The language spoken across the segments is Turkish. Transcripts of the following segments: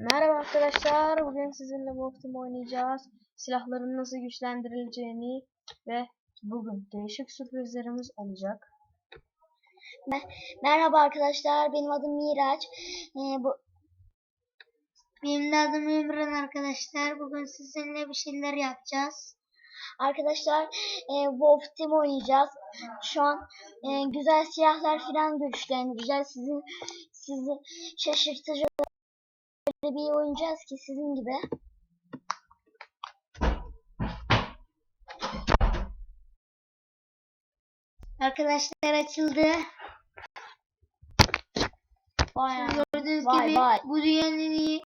Merhaba arkadaşlar. Bugün sizinle Wolf Team oynayacağız. Silahların nasıl güçlendirileceğini ve bugün değişik sürprizlerimiz olacak. Merhaba arkadaşlar, benim adım Miraç. Ee, bu benim adım Ümran arkadaşlar. Bugün sizinle bir şeyler yapacağız. Arkadaşlar, e, Wolf oynayacağız. Şu an e, güzel silahlar falan güçlendireceğiz. Sizin sizi şaşırtıcı böyle bir oynayacağız ki sizin gibi. Arkadaşlar açıldı. Vay Gördüğünüz Vay, gibi vay. bu dünyanın en iyi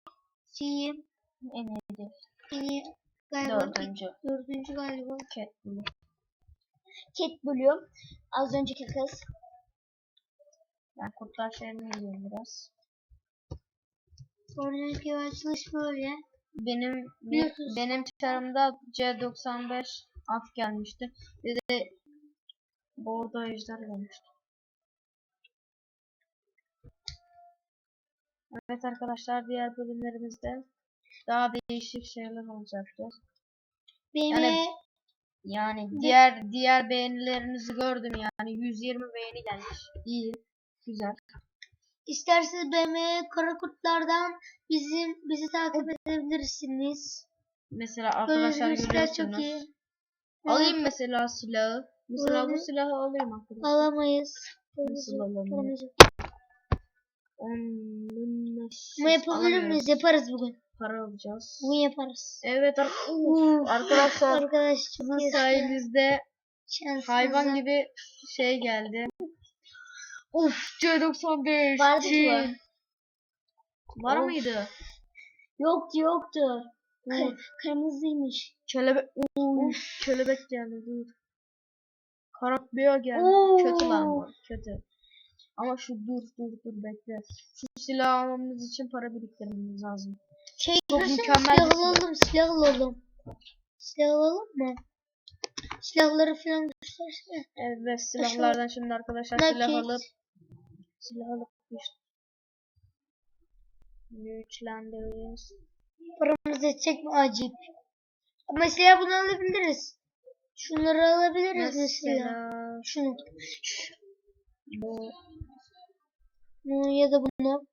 şeyi. En iyiydi. En iyi galiba. Dördüncü. Dördüncü galiba. Cat Blue. Cat Blue. Az önceki kız. Ben kurtlar şehrini izleyeyim biraz. Gibi açılış böyle. Benim Biliyorsunuz. benim çarımda C95 at gelmişti. Bir de Bordo Ejder gelmişti. Evet arkadaşlar diğer bölümlerimizde daha değişik şeyler olacaktır. Benim Yani- Yani diğer diğer beğenilerinizi gördüm yani 120 beğeni gelmiş. İyi. Güzel. İsterseniz BM Karakurtlardan bizim bizi takip edebilirsiniz. Mesela arkadaşlar silah çok görüyorsunuz. iyi. Alayım mesela silahı. Mesela bu Böyle. silahı alayım arkadaşlar. Alamayız. Nasıl alamayız? Ama yapabilir miyiz? Yaparız bugün. Para alacağız. Bugün yaparız. Evet ar- Uf, arkadaşlar Arkadaş çok sizin sayenizde hayvan gibi şey geldi. Of C95. Vardı mı? Var Of. mıydı? Yoktu yoktu. Kır- kırmızıymış. Kelebek. Uy, kelebek geldi dur. Karakbeo geldi. Oo. Kötü lan bu. Kötü. Ama şu dur dur dur bekle. Şu silahı almamız için para biriktirmemiz lazım. Şey Çok mükemmel silah silah. alalım, silah alalım. Silah alalım mı? Silahları falan göstersene. Evet silahlardan şimdi arkadaşlar silah alıp silah alıp güç- güçlendireceğiz. Paramız yetecek mi acil? Mesela bunu alabiliriz. Şunları alabiliriz mesela. Mesela Şunu. bu Bunu ya da bunu.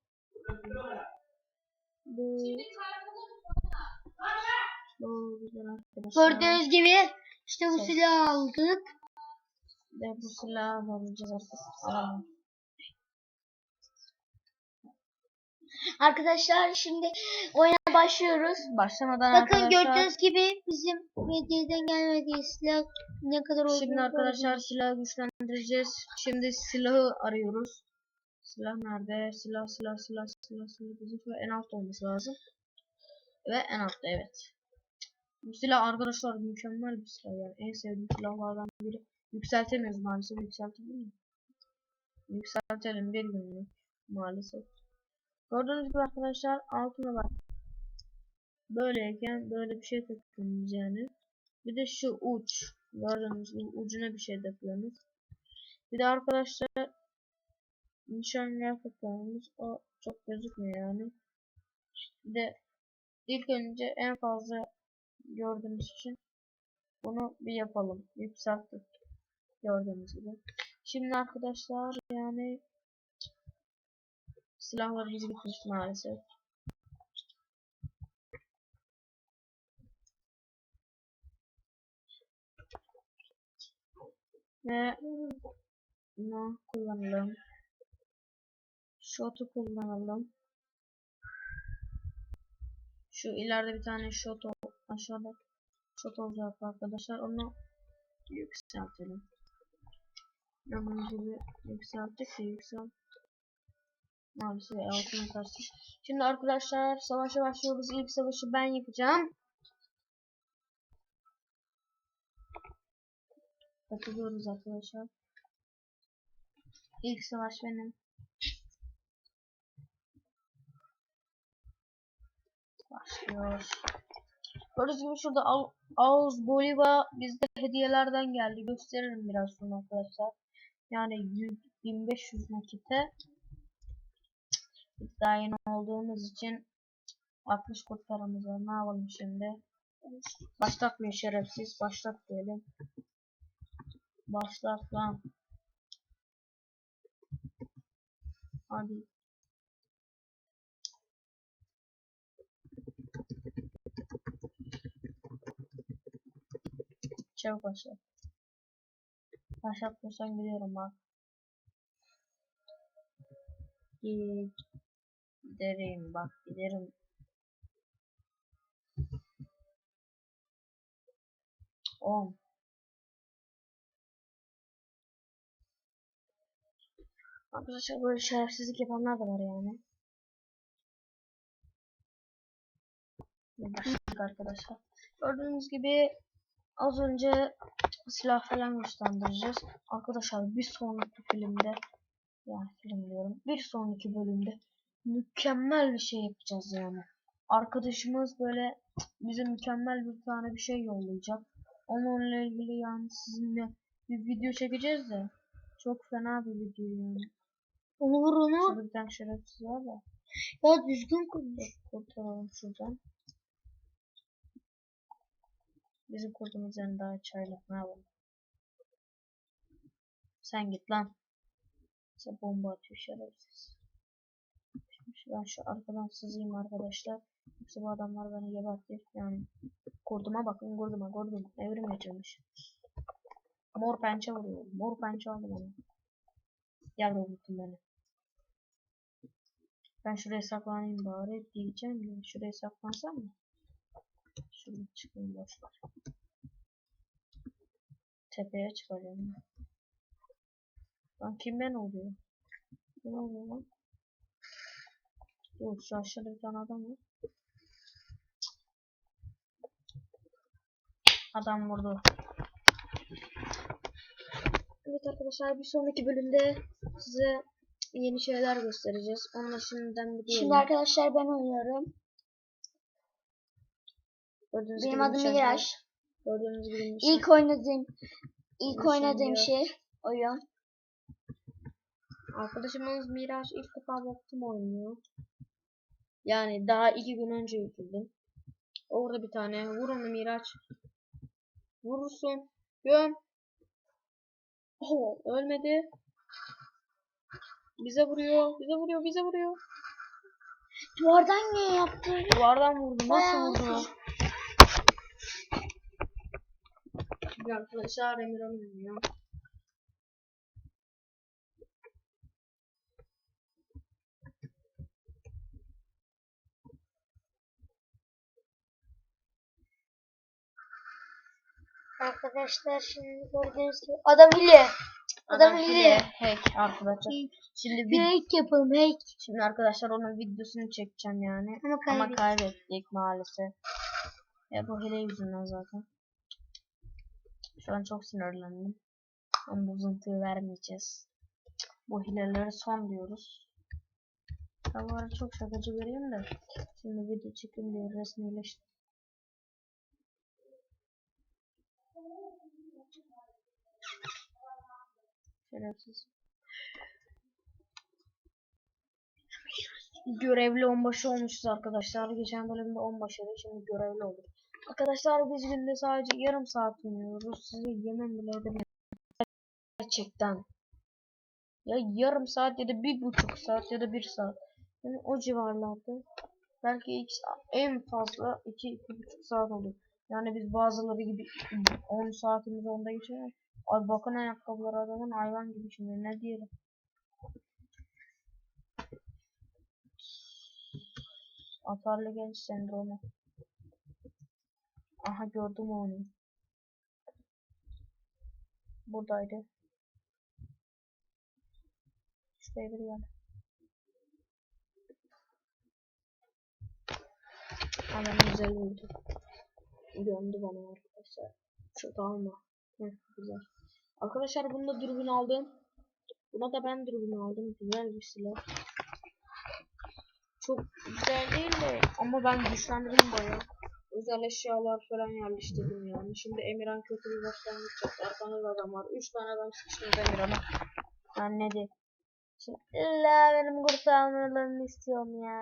bu bu. Gördüğünüz gibi işte bu silahı aldık. Ve bu silahı alacağız. Alalım. Arkadaşlar şimdi oyuna başlıyoruz. Başlamadan Bakın arkadaşlar gördüğünüz gibi bizim medyadan gelmediği silah ne kadar olduğunu şimdi arkadaşlar silahı güçlendireceğiz. Şimdi silahı arıyoruz. Silah nerede? Silah silah silah silah silah. Bizim en altta olması lazım. Ve en altta evet. Bu silah arkadaşlar mükemmel bir silah yani. En sevdiğim silahlardan biri. Yükseltemiyoruz maalesef. Yükseltebilir mi? Yükseltelim bir günlük maalesef. Gördüğünüz gibi arkadaşlar altına bak. Böyleyken böyle bir şey takıyoruz yani. Bir de şu uç. Gördüğünüz gibi ucuna bir şey takıyoruz. Bir de arkadaşlar nişangah takıyoruz. O çok gözükmüyor yani. Bir de ilk önce en fazla gördüğümüz için bunu bir yapalım. Yükselttik. Gördüğünüz gibi. Şimdi arkadaşlar yani silahlarımız bitmiş maalesef. Ve bunu kullanalım. Shot'u kullanalım. Şu ileride bir tane shot aşağıda shot olacak arkadaşlar. Onu yükseltelim. Gördüğünüz gibi yükselttik de yükselt. Maalesef altına kaçtık. Şimdi arkadaşlar savaşa başlıyoruz. İlk savaşı ben yapacağım. Katılıyoruz arkadaşlar. İlk savaş benim. Başlıyor. Gördüğünüz gibi şurada Ağuz Boliva bizde hediyelerden geldi. Gösteririm biraz sonra arkadaşlar. Yani 100, 1500 nakite. Biz daha yeni olduğumuz için 60 kurt paramız var. Ne yapalım şimdi? Başlatmıyor şerefsiz. Başlat diyelim. Başlat lan. Hadi. Çabuk başlat. Başlatmıyorsan gidiyorum bak. Giderim bak giderim. On. Arkadaşlar böyle şerefsizlik yapanlar da var yani. Başladık arkadaşlar. Gördüğünüz gibi az önce silah falan göstereceğiz. Arkadaşlar bir sonraki filmde yani film diyorum. Bir sonraki bölümde mükemmel bir şey yapacağız yani. Arkadaşımız böyle bize mükemmel bir tane bir şey yollayacak. Onunla ilgili yani sizinle bir video çekeceğiz de çok fena bir video yani. Onu vur onu. Şurada bir tane şerefsiz var da. Ya düzgün konuş. Kurtaralım şuradan. Bizim kurduğumuz yani daha çaylak ne yapalım. Sen git lan. Sen bomba atıyor şerefsiz. Ben şu arkadan sızayım arkadaşlar. Yoksa bu adamlar beni gebertir. Yani kurduma bakın kurduma kurduma. Evrim geçirmiş. Mor pençe vuruyor. Mor pençe aldı bana. Yavrum unuttum beni. Ben şuraya saklanayım bari diyeceğim de şuraya saklansam mı? Şuraya çıkayım boşver. Tepeye çıkacağım. Lan kimden oluyor? Ne oluyor lan? Yok şu aşağıda bir tane adam var. Adam vurdu. Evet arkadaşlar bir sonraki bölümde size yeni şeyler göstereceğiz. Onunla şimdiden bir Şimdi arkadaşlar ben oynuyorum. Gördüğünüz Benim adım Miraç. Gördüğünüz gibi nişancı. İlk oynadığım ilk oynadığım şey oyun. Arkadaşımız Miraç ilk defa baktım oynuyor. Yani daha iki gün önce yükledim. Orada bir tane. Vur onu Miraç. Vurursun. Göm. Oh, ölmedi. Bize vuruyor. Bize vuruyor. Bize vuruyor. Duvardan niye yaptı? Duvardan vurdu. Nasıl vurdu? Şimdi arkadaşlar Emirhan oynuyor. Arkadaşlar şimdi gördüğünüz gibi adam hile. Adam hile. Hack arkadaşlar. Şimdi vid- Hack yapalım hack. Şimdi arkadaşlar onun videosunu çekeceğim yani. Ama Ama kaybettik. kaybettik maalesef. Ya bu hile yüzünden zaten. Şu an çok sinirlendim. Ama bozuntuyu vermeyeceğiz. Bu hileleri son diyoruz. Ya bu çok şakacı göreyim de. Şimdi video çekim diye resmileşti. Şerefsiz. Görevli onbaşı olmuşuz arkadaşlar. Geçen bölümde onbaşıydı. Şimdi görevli olduk. Arkadaşlar biz günde sadece yarım saat oynuyoruz. Size yemin bile edemem. Gerçekten. Ya yarım saat ya da bir buçuk saat ya da bir saat. Yani o civarlarda. Belki iki, en fazla iki, iki buçuk saat olur. Yani biz bazıları gibi 10 saatimiz onda geçiyor. Ay bakın ayakkabılar adamın hayvan gibi şimdi ne diyelim. Atarlı genç sendromu. Aha gördüm onu. Buradaydı. Şuraya bir gel. Adam güzel vurdu. Gömdü bana arkadaşlar. Çok alma. Heh, güzel. Arkadaşlar bunda dürbün aldım. Buna da ben dürbün aldım. Güzel bir silah. Çok güzel değil de ama ben güçlendirdim bayağı. Özel eşyalar falan yerleştirdim yani. Şimdi Emirhan kötü bir başlangıç yaptı. Arkamda da adam var. 3 tane adam sıkıştırdı Emirhan'a. Ben ne diyeyim? Şimdi illa benim kurtarmalarını istiyorum ya.